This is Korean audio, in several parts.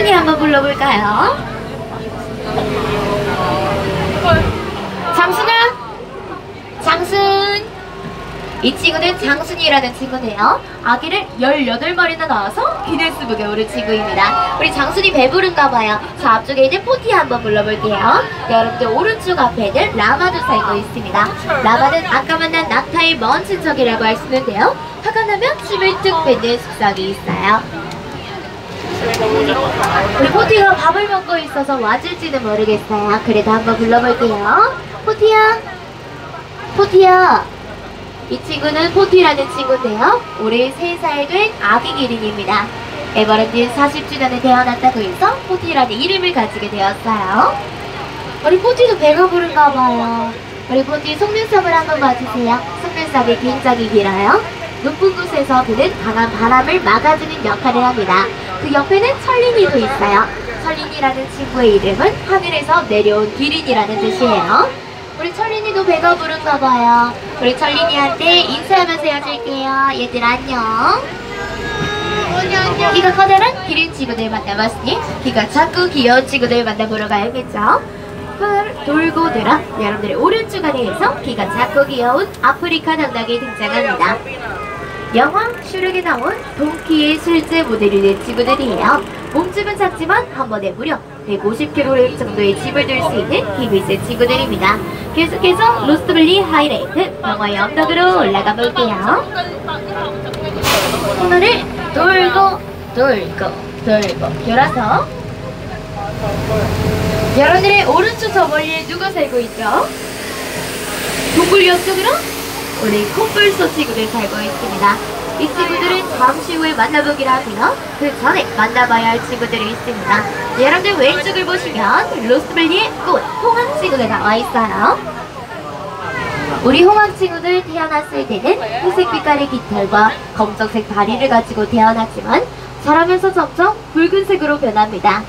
장순이 한번 불러볼까요? 장순아! 장순! 이 친구는 장순이라는 친구인데요. 아기를 18마리나 낳아서 기네스북에 오른 친구입니다. 우리 장순이 배부른가 봐요. 저 앞쪽에 있는 포티 한번 불러볼게요. 여러분들 오른쪽 앞에는 라마도 살고 있습니다. 라마는 아까 만난 낙타의 먼 친척이라고 할 수 있는데요. 화가 나면 침을 뚝 뱉는 습성이 있어요. 우리 포티가 밥을 먹고 있어서 와줄지는 모르겠어요. 그래도 한번 불러볼게요. 포티야, 포티야. 이 친구는 포티라는 친구인데요. 올해 3살 된 아기 기린입니다. 에버랜드 40주년에 태어났다고 해서 포티라는 이름을 가지게 되었어요. 우리 포티도 배가 부른가 봐요. 우리 포티 속눈썹을 한번 봐주세요. 속눈썹이 굉장히 길어요. 높은 곳에서 부는 강한 바람을 막아주는 역할을 합니다. 그 옆에는 철린이도 있어요. 철린이라는 친구의 이름은 하늘에서 내려온 기린이라는 뜻이에요. 우리 철린이도 배가 부른가 봐요. 우리 철린이한테 인사하면서 헤어질게요. 얘들 안녕. 키가 커다란 기린 친구들 만나봤으니 키가 작고 귀여운 친구들 만나보러 가야겠죠. 뿔 돌고 돌아 여러분들의 오른쪽 아래에서 키가 작고 귀여운 아프리카 당당이 등장합니다. 영화 슈렉에 나온 동키의 실제 모델이 된 친구들이에요. 몸집은 작지만 한 번에 무려 150kg 정도의 짐을 들 수 있는 힘이 센 친구들입니다. 계속해서 로스트밸리 하이라이트 영화의 언덕으로 올라가 볼게요. 코너를 돌고 돌고 돌고 돌아서 여러분들의 오른쪽 저 멀리에 누가 살고 있죠? 동굴 옆쪽으로 우리 콧불소 친구들 살고 있습니다. 이 친구들은 잠시 후에 만나보기로 하고요. 그 전에 만나봐야 할 친구들이 있습니다. 네, 여러분들 왼쪽을 보시면 로스트밸리의 꽃 홍학 친구가 나와 있어요. 우리 홍학 친구들 태어났을 때는 회색 빛깔의 깃털과 검정색 다리를 가지고 태어났지만 자라면서 점점 붉은색으로 변합니다.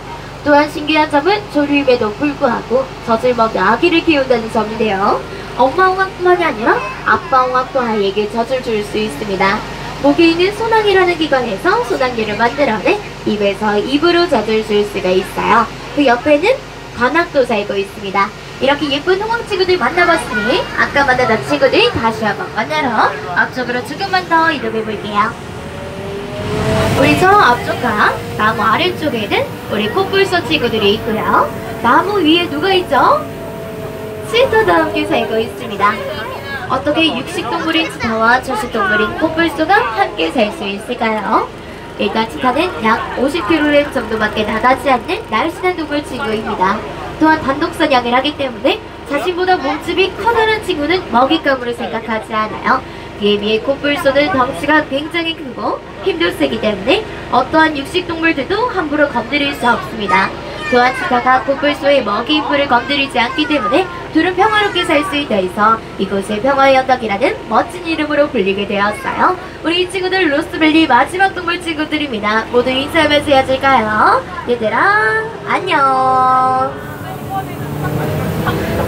또한 신기한 점은 조류임에도 불구하고 젖을 먹여 아기를 키운다는 점인데요. 엄마 홍학뿐만이 아니라 아빠 홍학도 아이에게 젖을 줄 수 있습니다. 목에 있는 소낭이라는 기관에서 소낭기를 만들어내 입에서 입으로 젖을 줄 수가 있어요. 그 옆에는 관악도 살고 있습니다. 이렇게 예쁜 홍학 친구들 만나봤으니 아까 만나던 친구들 다시 한번 만나러 앞쪽으로 조금만 더 이동해 볼게요. 우리 저 앞쪽과 나무 아래쪽에는 우리 코뿔소 친구들이 있고요. 나무 위에 누가 있죠? 함께 살고 있습니다. 어떻게 육식동물인 치타와 초식동물인 코뿔소가 함께 살 수 있을까요? 일단 치타는 약 50kg 정도밖에 나가지 않는 날씬한 동물 친구입니다. 또한 단독 사냥을 하기 때문에 자신보다 몸집이 커다란 친구는 먹잇감으로 생각하지 않아요. 이에 비해 코뿔소는 덩치가 굉장히 크고 힘도 세기 때문에 어떠한 육식동물들도 함부로 건드릴 수 없습니다. 또한 치타가 코뿔소의 먹이 인풀을 건드리지 않기 때문에 둘은 평화롭게 살 수 있다 해서 이곳의 평화의 언덕이라는 멋진 이름으로 불리게 되었어요. 우리 이 친구들 로스트밸리 마지막 동물 친구들입니다. 모두 인사하면서 헤어질까요? 얘들아 안녕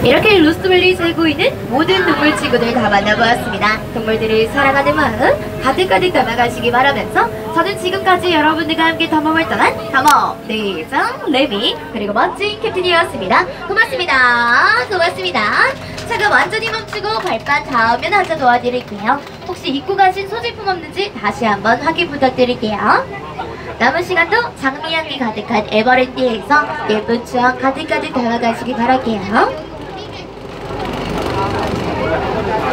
이렇게 로스트밸리 살고 있는 모든 동물 친구들 다 만나보았습니다. 동물들을 사랑하는 마음 가득가득 담아가시기 바라면서 저는 지금까지 여러분들과 함께 탐험을 떠난 탐험 대장 레미 그리고 멋진 캡틴이었습니다. 고맙습니다. 고맙습니다. 차가 완전히 멈추고 발판 닿으면 한자 도와드릴게요. 혹시 입고 가신 소지품 없는지 다시 한번 확인 부탁드릴게요. 남은 시간도 장미향기 가득한 에버랜드에서 예쁜 추억 가득가득 담아가시기 바랄게요.